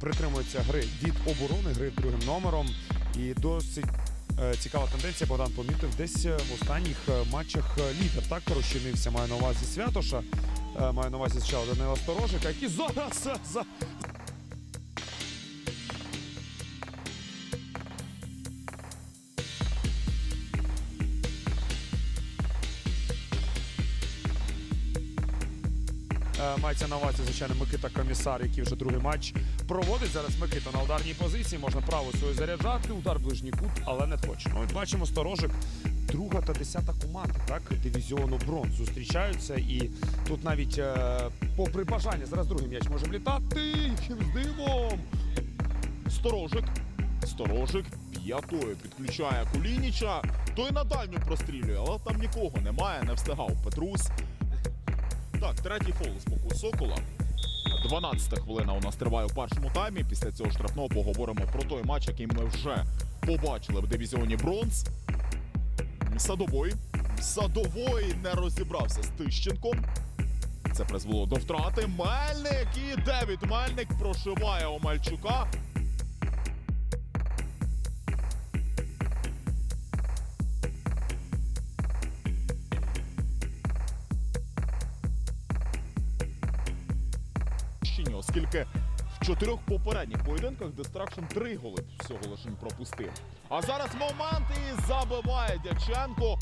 Притримується гри від оборони, гри другим номером. І досить е, цікава тенденція. Богдан помітив десь е, в останніх е, матчах лідер так розчинився. Маю на увазі Святоша. Маю на увазі Данила Сторожика, який зараз за. Мається на увазі, звичайно, Микита Комісар, який вже другий матч проводить. Зараз Микита на ударній позиції. Можна право свою заряджати. Удар ближній кут, але не точно. От бачимо сторожик. Друга та десята команда, так, дивізіону бронз зустрічаються. І тут навіть е, попри бажання, зараз другий м'яч може влітати. Яким дивом. Сторожик. Сторожик п'ятою підключає Кулініча. Той на дальню прострілює, але там нікого немає, не встигав Петрус. Так, третій фол з боку Сокола. 12-та хвилина у нас триває у першому таймі. Після цього штрафного поговоримо про той матч, який ми вже побачили в дивізіоні Бронз. Садовой. Садовой не розібрався з Тищенком. Це призвело до втрати. Мельник і Девід Мельник прошиває Омельчука. Щині, оскільки в чотирьох попередніх поєдинках Дистракшн три голи всього лише пропустив. А зараз момент і забиває Дяченко.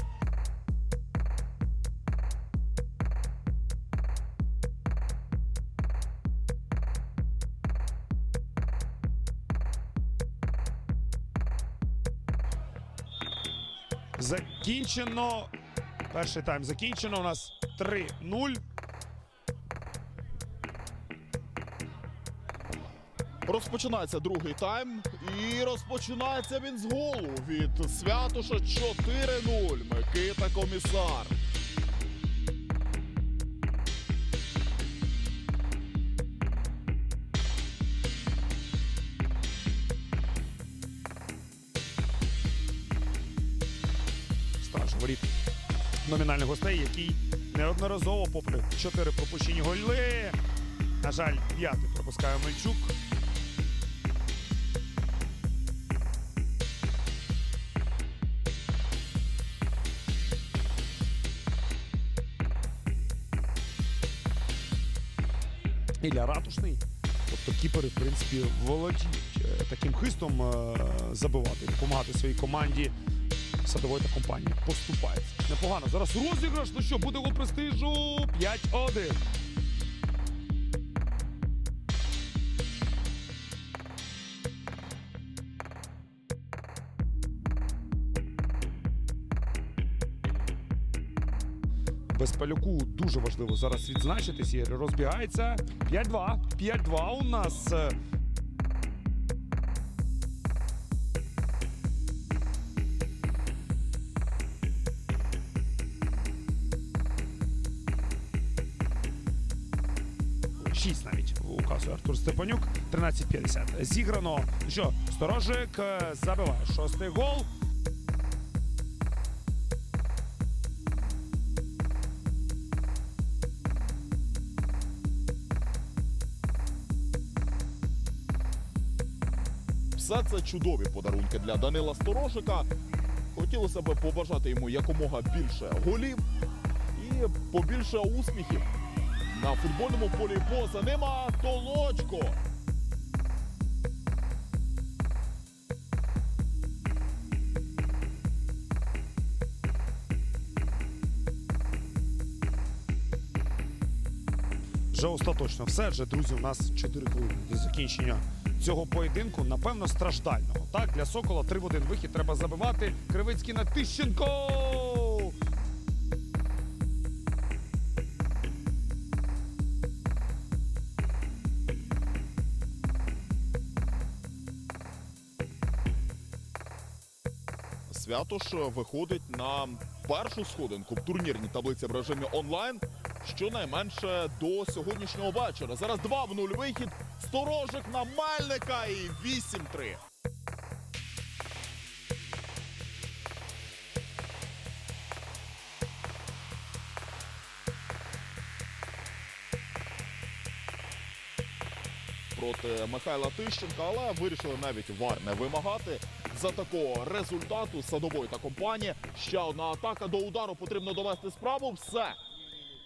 Закінчено. Перший тайм закінчено. У нас 3-0. Розпочинається другий тайм. І розпочинається він з голу від Святоша 4-0. Микита Комісар. Страж воріт номінальних гостей, який неодноразово, попри чотири пропущені голи. На жаль, п'ятий пропускає Мельчук. Ілля Ратушний. Тобто кіпери, в принципі, володіють е, таким хистом е, забивати, допомагати своїй команді. Садової та компанії поступається. Непогано. Зараз розіграш. Ну що, буде у престижу 5-1. Безпалюку дуже важливо зараз відзначитись. Розбігається 5-2. 5-2 у нас. е, Шість навіть указує Артур Степанюк. 13-50. Зіграно. Що, сторожик е, забиває шостий гол. Все це чудові подарунки для Данила Сторожика. Хотілося б побажати йому якомога більше голів і побільше успіхів. На футбольному полі поза нема Толочко. Вже остаточно все. Вже, друзі, у нас 4 хвилини до закінчення цього поєдинку, напевно, страждального. Так, для Сокола 3 в 1 вихід треба забивати. Кривицький на Тищенко! Святош е, виходить на першу сходинку в турнірній таблиці в режимі онлайн. Щонайменше до сьогоднішнього вечора. Зараз 2 в 0 вихід. Сторожик на Мельника і 8-3. проти Михайла Тищенка, але вирішили навіть вар не вимагати. За такого результату садової та компанії. Ще одна атака до удару потрібно довести справу. Все